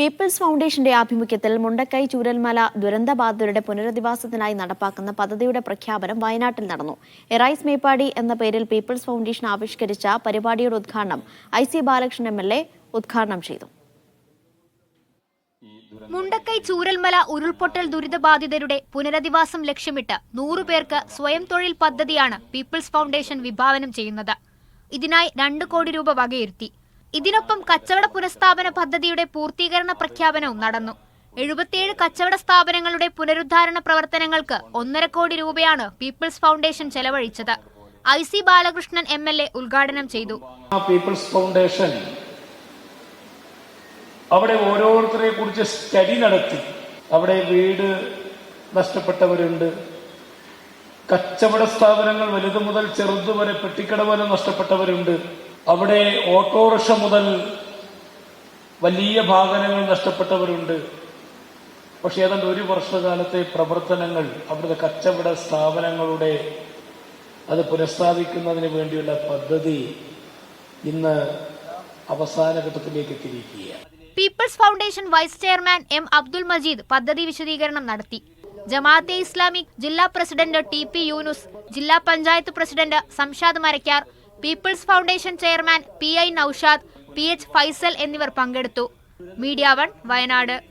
People's ഫൗണ്ടേഷന്റെ ആഭിമുഖ്യത്തിൽ മുണ്ടക്കൈ ചൂരൽമല ദുരന്തബാധിതരുടെ പുനരധിവാസത്തിനായി നടപ്പാക്കുന്ന പദ്ധതിയുടെ പ്രഖ്യാപനം വയനാട്ടിൽ നടന്നു. എറൈസ് മേപ്പാടി എന്ന പേരിൽ പീപ്പിൾസ് ഫൗണ്ടേഷൻ ആവിഷ്കരിച്ച പരിപാടിയുടെ ഉദ്ഘാടനം I C Balakrishnan M L A ഉദ്ഘാടനം ചെയ്തു. മുണ്ടക്കൈ ചൂരൽമല ഉരുൾപൊട്ടൽ ദുരിതബാധിതരുടെ പുനരധിവാസം ലക്ഷ്യമിട്ട് നൂറുപേർക്ക് സ്വയം തൊഴിൽ പദ്ധതിയാണ് പീപ്പിൾസ് ഫൗണ്ടേഷൻ വിഭാവനം ചെയ്യുന്നത്. ഇതിനായി രണ്ട് കോടി രൂപ വകയിരുത്തി. ഇതിനൊപ്പം കച്ചവട പുനഃസ്ഥാപന പദ്ധതിയുടെ പൂർത്തീകരണ പ്രഖ്യാപനവും നടന്നു. എഴുപത്തിയേഴ് കച്ചവട സ്ഥാപനങ്ങളുടെ പുനരുദ്ധാരണ പ്രവർത്തനങ്ങൾക്ക് ഒന്നര കോടി രൂപയാണ് പീപ്പിൾസ് ഫൗണ്ടേഷൻ ചെലവഴിച്ചത്. I C Balakrishnan M L A ഉദ്ഘാടനം ചെയ്തു. പീപ്പിൾസ് ഫൗണ്ടേഷൻ അവിടെ ഓരോരുത്തരെ കുറിച്ച് സ്റ്റഡി നടത്തി. അവിടെ വീട് നഷ്ടപ്പെട്ടവരുണ്ട്. കച്ചവട സ്ഥാപനങ്ങൾ വലുത് മുതൽ ചെറുത് വരെ പെട്ടിക്കട വരെ നഷ്ടപ്പെട്ടവരുണ്ട്. അവിടെ ഓട്ടോറിക്ഷ മുതൽ വലിയ വാഹനങ്ങൾ നഷ്ടപ്പെട്ടവരുണ്ട്. പക്ഷേ ഏതാണ്ട് ഒരു വർഷകാലത്തെ പ്രവർത്തനങ്ങൾ അവിടുത്തെ കച്ചവട സ്ഥാപനങ്ങളുടെ അത് പുനഃസ്ഥാപിക്കുന്നതിന് വേണ്ടിയുള്ള പദ്ധതി ഇന്ന് അവസാന ഘട്ടത്തിലേക്ക് എത്തിയിരിക്കുകയാണ്. People's foundation vice chairman M Abdul Majeed പദ്ധതി വിശദീകരണം നടത്തി. ജമാഅത്തെ ഇസ്ലാമിക് ജില്ലാ പ്രസിഡന്റ് ടി പി യൂനുസ് ജില്ലാ panchayat president Samshad Marakkar people's foundation chairman P I Noushad P H Faisal എന്നിവർ പങ്കെടുത്തു. Media one Wayanad.